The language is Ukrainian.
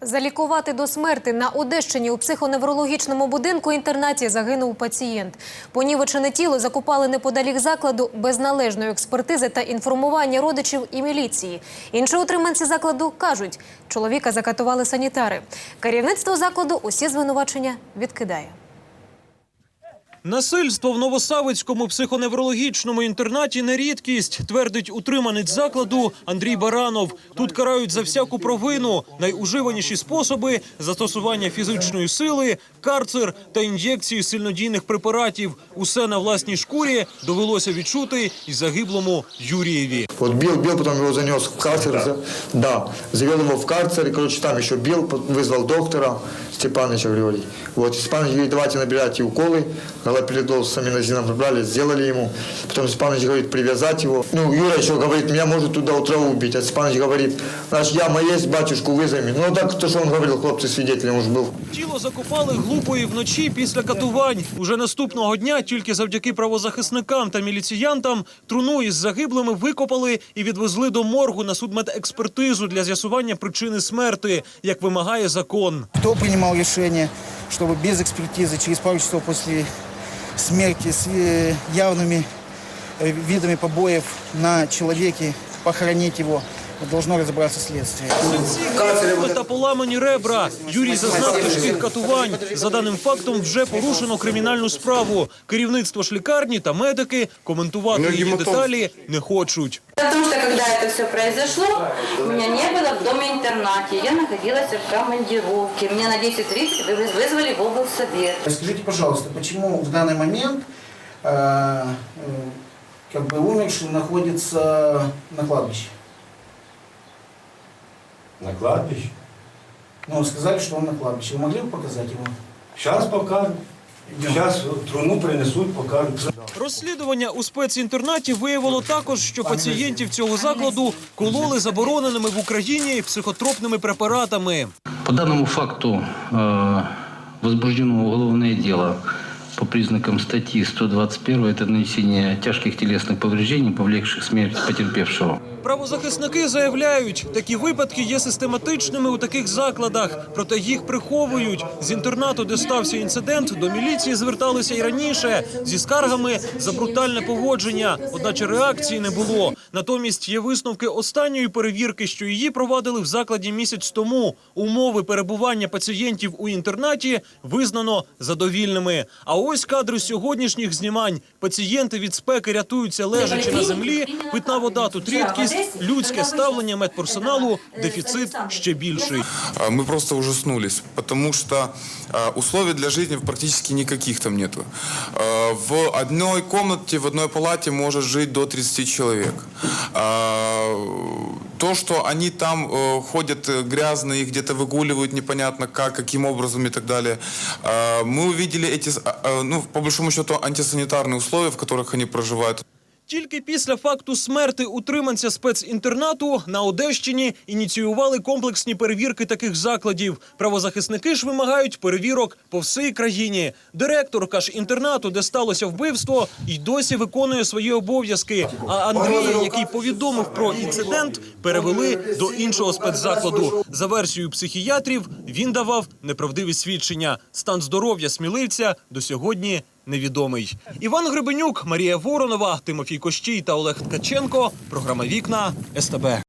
Залікувати до смерти на Одещині у психоневрологічному будинку інтернаті загинув пацієнт. Понівечене тіло закупали неподалік закладу без належної експертизи та інформування родичів і міліції. Інші утриманці закладу кажуть, чоловіка закатували санітари. Керівництво закладу усі звинувачення відкидає. Насильство в Новосавицькому психоневрологічному інтернаті не рідкість, твердить утриманець закладу Андрій Баранов. Тут карають за всяку провину. Найуживаніші способи застосування фізичної сили, карцер та ін'єкції сильнодійних препаратів. Усе на власній шкурі довелося відчути і загиблому Юрієві. Вот бил, бил, потом его занес в карцер, да, завел его в карцер, и, короче, там еще бил, по- вызвал доктора Степановича Григорий. Вот, Степанович давайте набирайте уколы, галоперидол с аминозином набрали, сделали ему, потом Степанович говорит, привязать его. Ну, Юра еще говорит, меня может туда утро убить, а Степанович говорит, наш яма есть, батюшку вызови. Ну, так то, что он говорил, хлопцы свидетелем уж был. Тіло закопали глупої вночі після катувань. Уже наступного дня тільки завдяки правозахисникам та міліціянтам труну із загиблими викопали і відвезли до моргу на судмедекспертизу для з'ясування причини смерти, як вимагає закон. Кто принимал решение, чтобы без экспертизы через пару часов после смерти с э, явными э, видами побоев на человеке похоронить его, должно разобраться следствие. Синці, та поламані ребра. Юрій зазнав тяжких катувань. За даним фактом вже порушено кримінальну справу. Керівництво ж лікарні та медики коментувати її деталі не хочуть. Потому что когда это все произошло, меня не было в доме-интернате. Я находилась в командировке. Меня на 10.30 вы- вызвали в облсовет. Скажите, пожалуйста, почему в данный момент э, э, как бы умерший находится на кладбище? На кладбище. Ну, сказали, что он на кладбище. Вы могли бы показать его? Сейчас покажут. Сейчас труну принесуть, покажуть. Розслідування у спецінтернаті виявило також, що пацієнтів цього закладу кололи забороненими в Україні психотропними препаратами. По даному факту э, возбуждено уголовное дело по признакам статьи 121 это нанесение тяжких телесных повреждений, повлекших смерть потерпевшего. Правозахисники заявляють, такі випадки є систематичними у таких закладах, проте їх приховують. З інтернату, де стався інцидент, до міліції зверталися і раніше зі скаргами за брутальне поводження. Одначе реакції не було. Натомість є висновки останньої перевірки, що її провадили в закладі місяць тому. Умови перебування пацієнтів у інтернаті визнано задовільними. А ось кадри сьогоднішніх знімань. Пацієнти від спеки рятуються лежачи на землі. Питна вода тут рідкість, людське ставлення медперсоналу, дефіцит ще більший. Мы просто ужаснулись, потому что а, условий для жизни практически никаких там нету. В одной комнате, в одной палате может жить до 30 человек. А, То, что они там э, ходят э, грязные, их где-то выгуливают непонятно как, каким образом и так далее. А, Мы увидели эти, с- а, а, ну, по большому счету, антисанитарные условия, в которых они проживают. Тільки після факту смерти утриманця спецінтернату на Одещині ініціювали комплексні перевірки таких закладів. Правозахисники ж вимагають перевірок по всій країні. Директорка ж інтернату, де сталося вбивство, й досі виконує свої обов'язки. А Андрія, який повідомив про інцидент, перевели до іншого спецзакладу. За версією психіатрів, він давав неправдиві свідчення. Стан здоров'я сміливця до сьогодні невідомий. Іван Гребенюк, Марія Воронова, Тимофій Кощій та Олег Ткаченко. Програма Вікна СТБ.